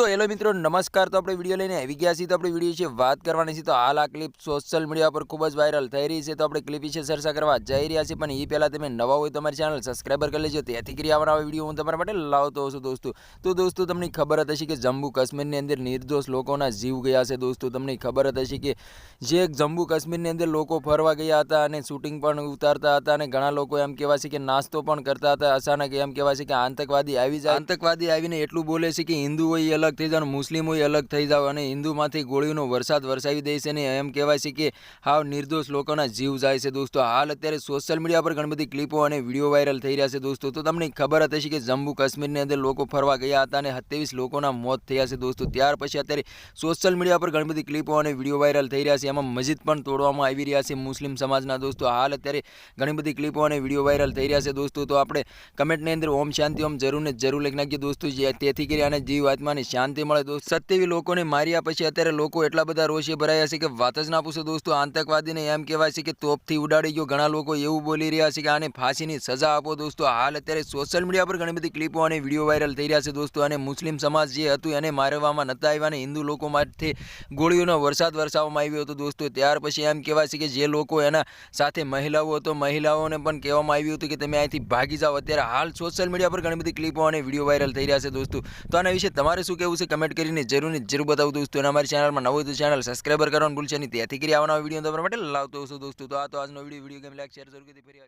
તો હેલો મિત્રો, નમસ્કાર. તો આપણે વીડિયો લઈને આવી ગયા છીએ. તો આપણે વીડિયો વિશે વાત કરવાની છે. તો હાલ આ ક્લિપ સોશિયલ મીડિયા પર ખૂબ જ વાયરલ થઈ રહી છે. તો આપણે ક્લિપ વિશે ચર્ચા કરવા જઈ રહ્યા છીએ. પણ એ પહેલાં તમે નવા હોય તો ચેનલ સબસ્ક્રાઈબર કરી લેજો. તેથી કરી આવવાના વીડિયો હું તમારા માટે લાવતો છું દોસ્તો. તો દોસ્તો, તમને ખબર હશે કે જમ્મુ કાશ્મીરની અંદર નિર્દોષ લોકોના જીવ ગયા છે દોસ્તો. તમને ખબર હશે કે જે જમ્મુ કાશ્મીરની અંદર લોકો ફરવા ગયા હતા અને શૂટિંગ પણ ઉતારતા હતા અને ઘણા લોકો એમ કહેવાય છે કે નાસ્તો પણ કરતા હતા. અચાનક એમ કહેવાય છે કે આતંકવાદી આવી જાય. આતંકવાદી આવીને એટલું બોલે છે કે હિન્દુ હોય એ અલગ થઈ જાઓ મુસ્લિમો અલગ થઈ જાઓ અને હિન્દુમાંથી ગોળીનો વરસાદ વરસાવી દે છે ને એમ કહેવાય છે કે હાવ નિર્દોષ લોકોના જીવ જાય છે દોસ્તો. હાલ અત્યારે સોશિયલ મીડિયા પર ઘણી બધી ક્લિપો અને વીડિયો વાયરલ થઈ રહ્યા છે દોસ્તો. તો તમને ખબર હતી હશે કે જમ્મુ કાશ્મીરની અંદર લોકો ફરવા ગયા હતા અને સત્યાવીસ લોકોના મોત થયા છે દોસ્તો. ત્યાર પછી અત્યારે સોશિયલ મીડિયા પર ઘણી બધી ક્લિપો અને વીડિયો વાયરલ થઈ રહ્યા છે. એમાં મસ્જિદ પણ તોડવામાં આવી રહ્યા છે મુસ્લિમ સમાજના દોસ્તો. હાલ અત્યારે ઘણી બધી ક્લિપો અને વીડિયો વાયરલ થઈ રહ્યા છે દોસ્તો. તો આપણે કમેન્ટની અંદર ઓમ શાંતિ, ઓમ જરૂર ને જરૂર લખી નાખીએ દોસ્તો. તેથી કરી અને જીવ, આત્માને શાંતિ મળે દોસ્ત. સત્યવી લોકોને માર્યા પછી અત્યારે લોકો એટલા બધા રોષે ભરાયા છે કે વાત જ ના પૂછો દોસ્તો. આતંકવાદીને એમ કહેવાય છે કે તોપથી ઉડાડી ગયો. ઘણા લોકો એવું બોલી રહ્યા છે કે આને ફાંસીની સજા આપો દોસ્તો. હાલ અત્યારે સોશિયલ મીડિયા પર ઘણી બધી ક્લિપો અને વીડિયો વાયરલ થઈ રહ્યા છે દોસ્તો. અને મુસ્લિમ સમાજ જે હતું એને મારવામાં નતા આવ્યા અને હિન્દુ લોકો માટે ગોળીઓનો વરસાદ વરસાવવામાં આવ્યો હતો દોસ્તો. ત્યાર પછી એમ કહેવાય છે કે જે લોકો એના સાથે મહિલાઓ હતો, મહિલાઓને પણ કહેવામાં આવ્યું હતું કે તમે અહીંથી ભાગી જાઓ. અત્યારે હાલ સોશિયલ મીડિયા પર ઘણી બધી ક્લિપો અને વીડિયો વાયરલ થઈ રહ્યા છે દોસ્તો. તો આના વિશે તમારે શું કહેવું છે કમેન્ટ કરીને જરૂર જરૂર બતાવું દોસ્તો. અને અમારી ચેનલમાં નવું તો ચેનલ સબસ્ક્રાઈબર કરવાનું ભૂલશે નહીં. ત્યાંથી કરી આવવાના વીડિયો તમારા માટે લાવતો છું દોસ્તો. તો આ તો આજનો video video game like share જરૂર ફરી